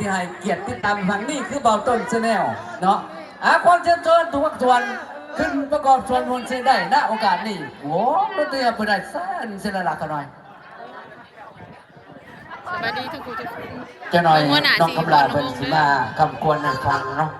ที่ให้เกียรติติดตามฟังนี่คือเบาต้นชาแนลเนาะอ่ความเชิญชวนทุกส่วนขึ้นประกอบชวนมวลเชียงได้ณโอกาสนี้โอ้ดนตรีเปิดได้สั้นเสนยหลักกันหน่อยสวัดีทุกคุกจะหน่อยต้องคำลาเป็นมาคำควรฟังเนาะ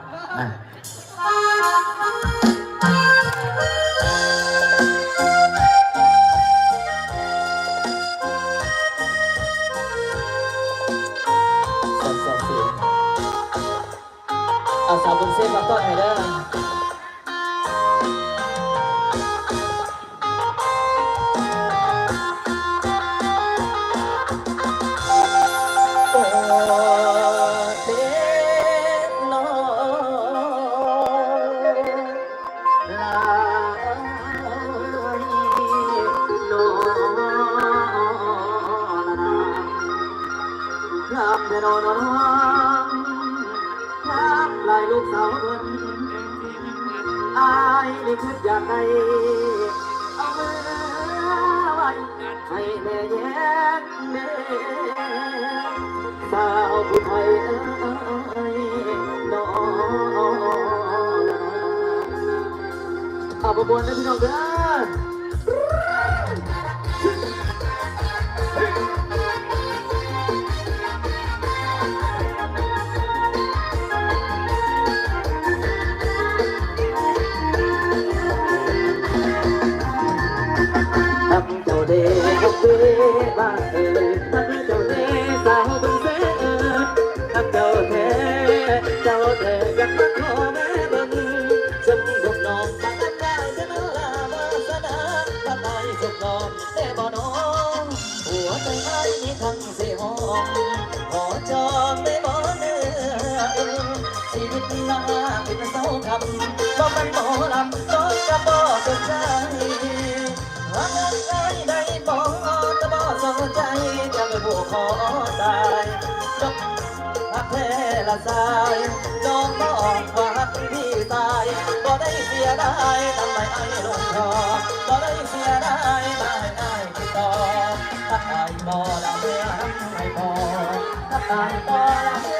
คิดอยากได้ว้ให้แม่แยกแม่สาวผู้ไทยน้องเอาบวบนะพี่น้องเด้อ ชีวิตหน้าเป็นเสาคำบ่มันโบลำก็กระบ่สนใจรักกันใครใดบ่กระบ่สนใจจะไม่บุกขอตายจบรักแท้ละสายน้องบ่ว่าพี่ตายบ่ได้เสียดายทำไมไอ้ลงคอบ่ได้เสียดายมาให้ไอ้คิดต่อถ้าตายบ่ละเมื่อให้พอถ้าตายบ่ละเมื่อ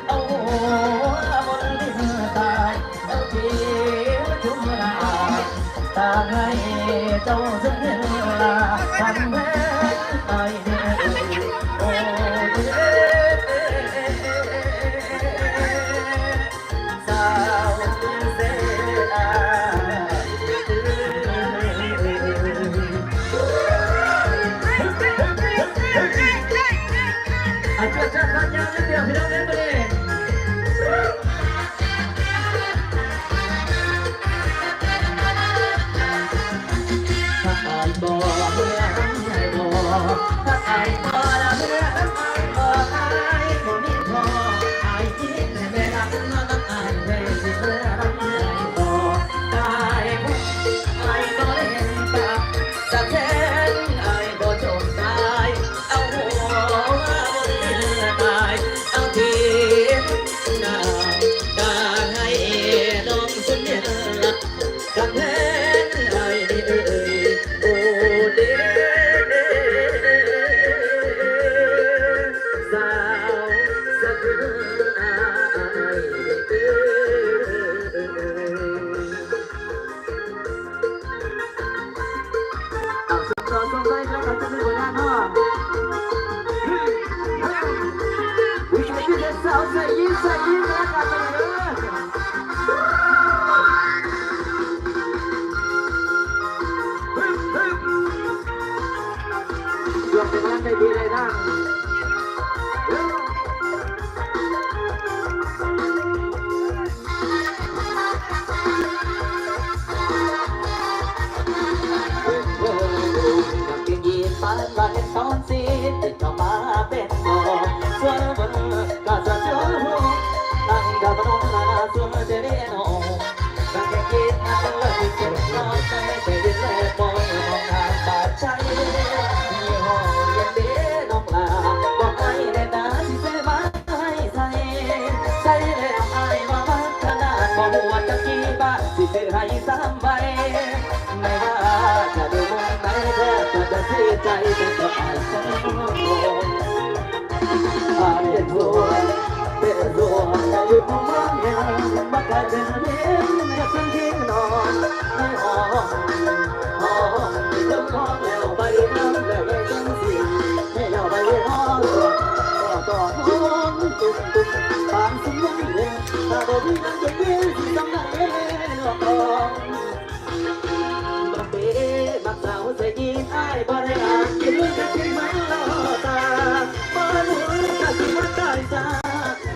네. 啊 จะกี่บาทสิซื้อให้สามใบไม่ว่าจะดูมองไหนแทบจะจะเสียใจแต่ก็อายสองอายเป็นหัวเป็นหัวใจอยู่ของมันยังบักกะเดินเลี้ยงกับสังเกตนอนในห้องห้องที่ต้องห้องแล้วไปน้ำแล้วไปจังสิให้เราไปห้องก็ต่อห้องตุ้มตุ้มตามสมองเลยถ้าบ่มีน้ำจะเย็นสิทำไหน หรอกบักเบบักสาวใส่ยีนอ้บ่ได้อ่านกินมือกันที่มันล่อตาบ่รู้กะสิมาตายซา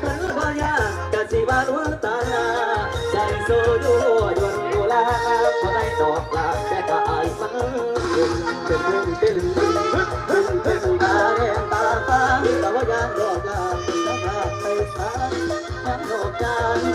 หรือบ่ยากกะสิว่ารู้ตาใจโซอยู่ยนอยู่ลาบ่ได้ดอกลาแต่ก็อายมันเป็นเป็นเป็นเป็นตาแดงตาฟ้าแต่ว่ายามดอกลาตาไปซามันดอกจัน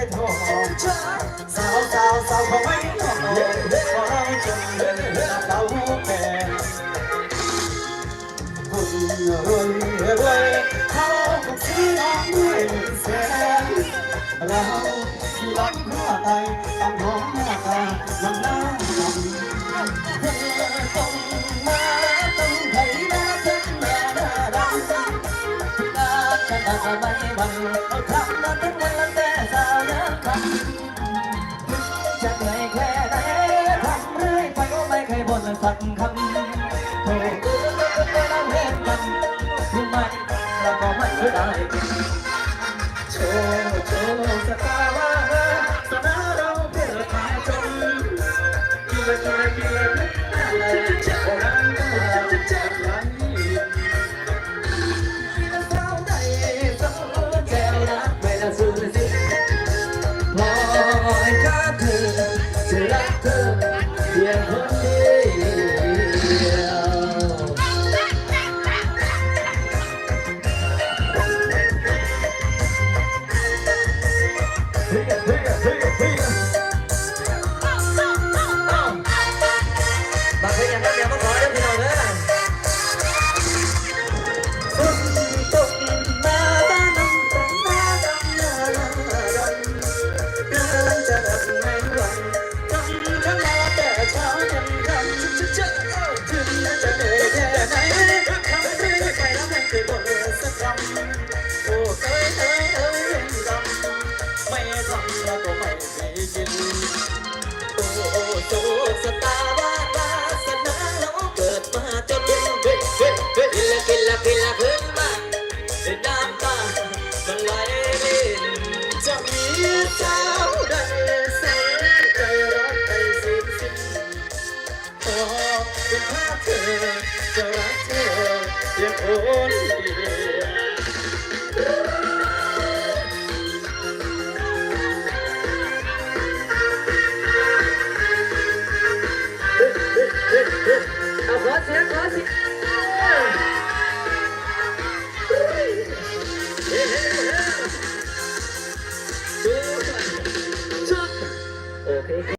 งินไรทองสาวสาวสาวเขาไม่ทองเพราะเราจนเราแก่คนรวยรวย เขาก็ซื้อน้องด้วยแสนเราที่รักหัวใจตามท้องหน้าตามันน่าทำเธอต้องมาต้องไถนาฉันแม่น่ารักจังนาฉันอาจไม่มันเอาคำนั้นทั้งวันแต่สางคำจะเหนื่อยแค่ไหนทำเรื่อยไปก็ไม่เคยบ่นสักคำโอ้ก็เราเห็นกันรู้ไหมเราก็ไม่ได้โชว์โชว์สตาร์ จ